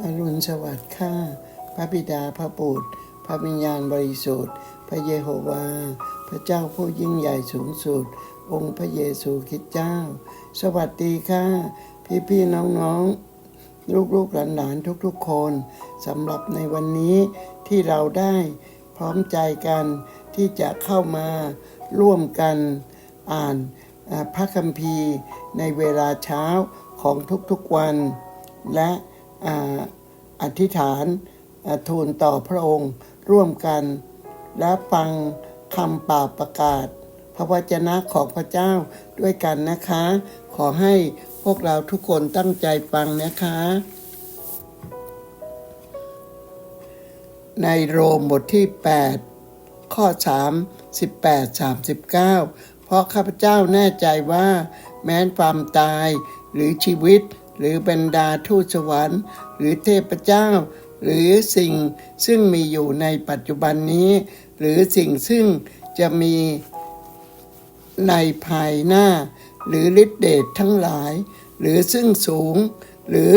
อรุณสวัสดิ์ข้าพระบิดาพระบุตรพระวิญญาณบริสุทธิ์ พระเยโฮวา พระเจ้าผู้ยิ่งใหญ่สูงสุด องค์พระเยซูคริสต์เจ้า สวัสดีค่ะพี่พี่ๆน้องๆลูกๆหลานๆทุกๆคนสำหรับในวันนี้ที่เราได้พร้อมใจกันที่จะเข้ามาร่วมกันอ่านพระคัมภีร์ในเวลาเช้าของทุกๆวัน และ อธิษฐานอ่าทูลต่อพระองค์ร่วมกัน และฟังคำป่าประกาศ พระวจนะของพระเจ้าด้วยกันนะคะ ขอให้พวกเราทุกคนตั้งใจฟังนะคะ ในโรมบทที่ 8 ข้อ 3 18 39 เพราะข้าพเจ้าแน่ใจว่า แม้นความตายหรือชีวิต หรือบรรดาทูตสวรรค์ หรือเทพเจ้า หรือสิ่งซึ่งมีอยู่ในปัจจุบันนี้ หรือสิ่งซึ่งจะมีในภายหน้า หรือฤทธิเดชทั้งหลาย หรือซึ่งสูง หรือ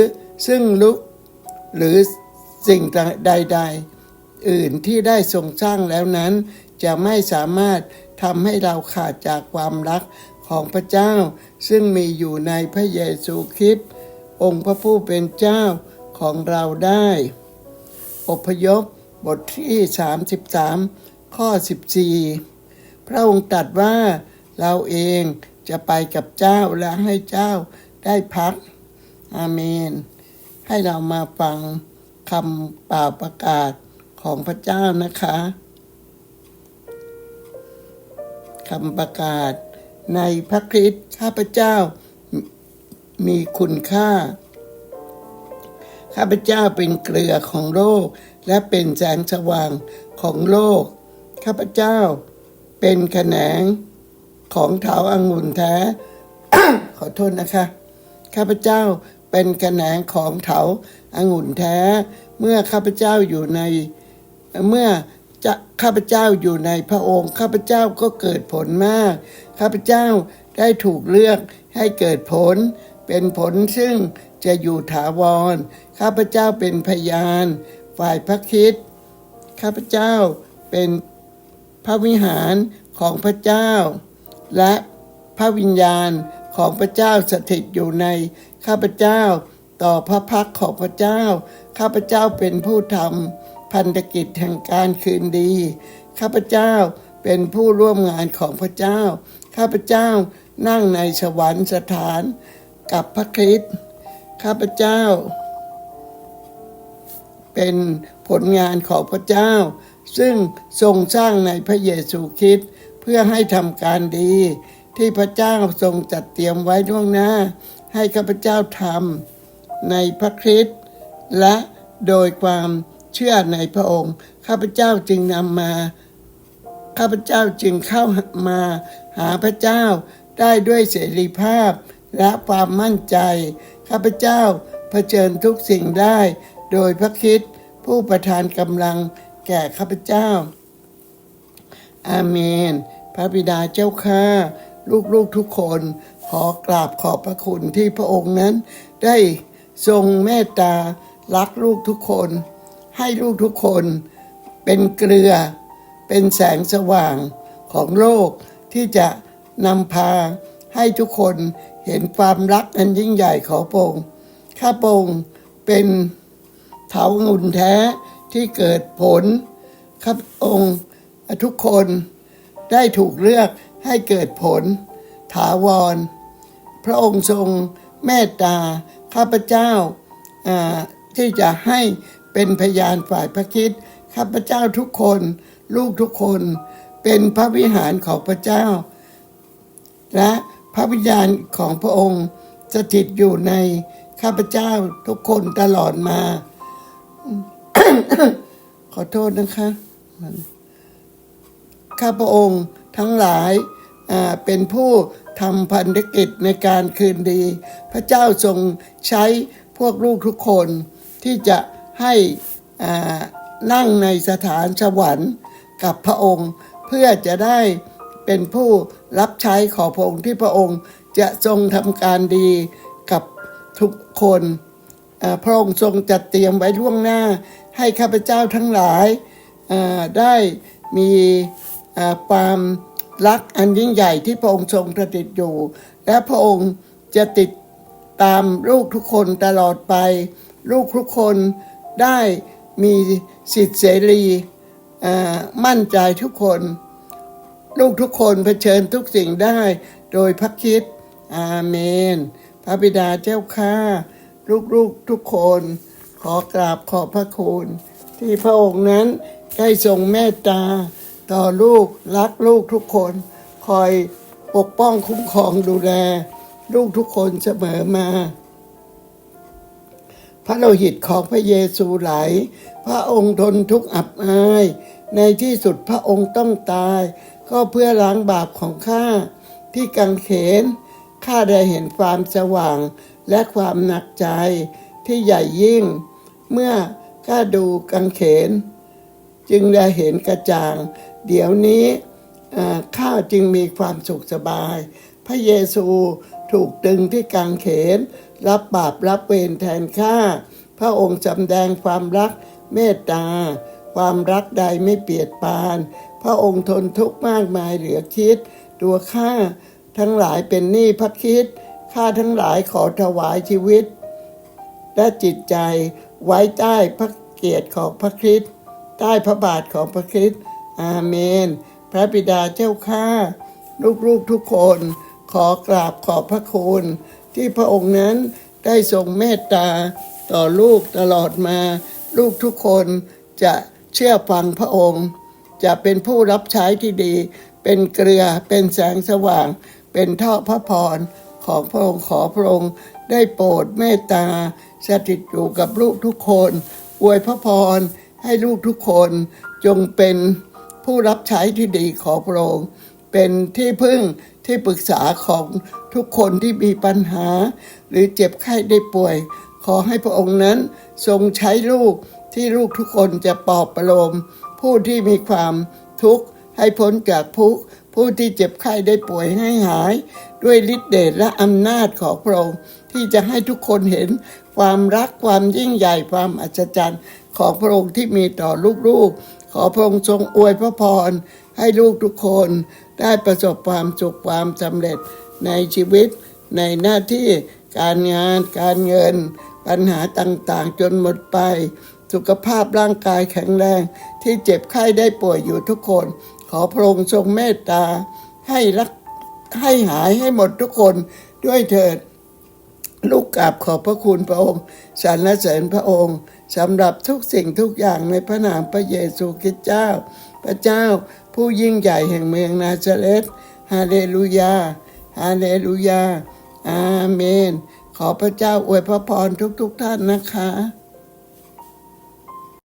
ซึ่งลุก หรือสิ่งใด ๆ อื่นที่ได้ทรงสร้างแล้วนั้น จะไม่สามารถทำให้เราขาดจากความรักของพระเจ้า ซึ่งมีอยู่ในพระเยซูคริสต์ องค์พระผู้เป็นเจ้าของเราได้ อพยพบทที่ 33 ข้อ 14 พระองค์ตรัสว่าเราเองจะไปกับเจ้าและให้เจ้าได้พัก อาเมน ให้เรามาฟังคำป่าประกาศของพระเจ้านะคะคำประกาศในพระคริสต์ข้าพเจ้า มีคุณค่า ข้าพเจ้าเป็นเกลือของโลก และเป็นแสงสว่างของโลก ข้าพเจ้าเป็นแขนงของเถาอังุ่นแท้ ขอโทษนะคะ ข้าพเจ้าเป็นแขนงของเถาอังุ่นแท้ เมื่อข้าพเจ้าอยู่ใน เมื่อจะข้าพเจ้าอยู่ในพระองค์ ข้าพเจ้าก็เกิดผลมาก ข้าพเจ้าได้ถูกเลือกให้เกิดผล เป็นผลซึ่งจะอยู่ถาวร ข้าพเจ้าเป็นพยาน ฝ่ายพระคิด ข้าพเจ้าเป็นพระวิหารของพระเจ้า และพระวิญญาณของพระเจ้าสถิตอยู่ใน ข้าพเจ้าต่อพระพักของพระเจ้า ข้าพเจ้าเป็นผู้ทำพันธกิจแห่งการคืนดี ข้าพเจ้าเป็นผู้ร่วมงานของพระเจ้า ข้าพเจ้านั่งในสวรรค์สถาน กับพระคริสต์ข้าพเจ้า เป็นผลงานของพระเจ้า ซึ่งทรงสร้างในพระเยซูคริสต์เพื่อให้ทำการดี ที่พระเจ้าทรงจัดเตรียมไว้ล่วงหน้า ให้ข้าพเจ้าทำในพระคริสต์และโดยความเชื่อในพระองค์ ข้าพเจ้าจึงนำมาข้าพเจ้าจึงเข้ามาหาพระเจ้าได้ด้วยเสรีภาพ และความมั่นใจ ข้าพเจ้าเผชิญทุกสิ่งได้ โดยพระคิดผู้ประทานกำลังแก่ข้าพเจ้า อาเมน พระบิดาเจ้าข้าลูกๆทุกคนขอกราบขอบพระคุณที่พระองค์นั้น ได้ทรงเมตตารักลูกทุกคน ให้ลูกทุกคนเป็นเกลือ เป็นแสงสว่างของโลกที่จะนำพา ให้ทุกคนเห็นความรักอันยิ่งใหญ่ของพระองค์ข้าพระองค์เป็นเถางุ่นแท้ที่เกิดผลข้าพระองค์ทุกคนได้ถูกเลือกให้เกิดผล ถาวร พระองค์ทรงเมตตาข้าพเจ้าอ่าที่จะให้เป็นพยานฝ่ายพระคิดข้าพเจ้าทุกคนลูกทุกคนเป็นพระวิหารของพระเจ้า และ พระวิญญาณของพระองค์สถิตอยู่ในข้าพเจ้าทุกคนตลอดมา ขอโทษนะคะข้าพระองค์ทั้งหลายเป็นผู้ทำพันธกิจในการคืนดี พระเจ้าทรงใช้พวกลูกทุกคนที่จะให้นั่งในสถานสวรรค์กับพระองค์เพื่อจะได้ เป็นผู้รับใช้ขอพระองค์ที่พระองค์จะทรงทำการดีกับทุกคนพระองค์ทรงจัดเตรียมไว้ล่วงหน้า ให้ข้าพเจ้าทั้งหลายได้มีความรักอันยิ่งใหญ่ที่พระองค์ทรงประดิษฐ์อยู่ และพระองค์จะติดตามลูกทุกคนตลอดไป ลูกทุกคนได้มีสิทธิเสรีมั่นใจทุกคน ลูกทุกคนเผชิญทุกสิ่งได้โดยพระคิดอาเมน พระบิดาเจ้าข้าลูกๆทุกคน ขอกราบขอบพระคุณ ที่พระองค์นั้นได้ทรงเมตตา ต่อลูกรักลูกทุกคน คอยปกป้องคุ้มครองดูแล ลูกทุกคนเสมอมา พระโลหิตของพระเยซูไหล พระองค์ทนทุกข์อับอาย ในที่สุดพระองค์ต้องตาย ก็เพื่อล้างบาปของข้าที่กังเขนข้าได้เห็นความสว่างและความหนักใจที่ใหญ่ยิ่ง เมื่อข้าดูกังเขน จึงได้เห็นกระจ่าง เดี๋ยวนี้ข้าจึงมีความสุขสบาย พระเยซูถูกตึงที่กางเขน รับบาปรับเวรแทนข้าพระองค์จำแดงความรักเมตตา ความรักใดไม่เปลียดปาน พระองค์ทนทุกข์มากมายเหลือคิด ตัวข้าทั้งหลายเป็นหนี้พระคิดข้าทั้งหลายขอถวายชีวิต และจิตใจไว้ใต้พระเกียรติของพระคริสต์ใต้พระบาทของพระคริสต์อาเมน พระบิดาเจ้าข้าลูกๆทุกคนขอกราบขอบพระคุณที่พระองค์นั้นได้ทรงเมตตาต่อลูกตลอดมา ลูกทุกคนจะเชื่อฟังพระองค์ จะเป็นผู้รับใช้ที่ดี เป็นเกลือเป็นแสงสว่าง เป็นท่อพระพรของพระองค์ขอพระองค์ได้โปรดเมตตาสถิตอยู่กับลูกทุกคนอวยพระพรให้ลูกทุกคนจงเป็นผู้รับใช้ที่ดีขอพระองค์เป็นที่พึ่งที่ปรึกษาของทุกคนที่มีปัญหา หรือเจ็บไข้ได้ป่วย ขอให้พระองค์นั้นทรงใช้ลูกที่ลูกทุกคนจะปลอบประโลม ผู้ที่มีความทุกข์ให้พ้นจากทุกข์ผู้ที่เจ็บไข้ได้ป่วยให้หาย ด้วยฤทธิเดชและอำนาจของพระองค์ที่จะให้ทุกคนเห็นความรักความยิ่งใหญ่ความอัศจรรย์ของพระองค์ที่มีต่อลูกๆ ขอพระองค์ทรงอวยพระพร ให้ลูกทุกคนได้ประสบความสุขความสำเร็จในชีวิต ในหน้าที่การงานการเงิน ปัญหาต่างๆ จนหมดไป สุขภาพร่างกายแข็งแรง ที่เจ็บไข้ได้ป่วยอยู่ทุกคน ขอพระองค์ทรงเมตตา ให้รักให้หายให้หมดทุกคนด้วยเถิด ลูกกราบขอบพระคุณพระองค์สรรเสริญพระองค์สำหรับทุกสิ่งทุกอย่างในพระนามพระเยซูคริสต์เจ้า พระเจ้าผู้ยิ่งใหญ่แห่งเมืองนาซาเรตฮาเลลูยาฮาเลลูยาอาเมน ขอพระเจ้าอวยพระพรทุกๆทท่านนะคะ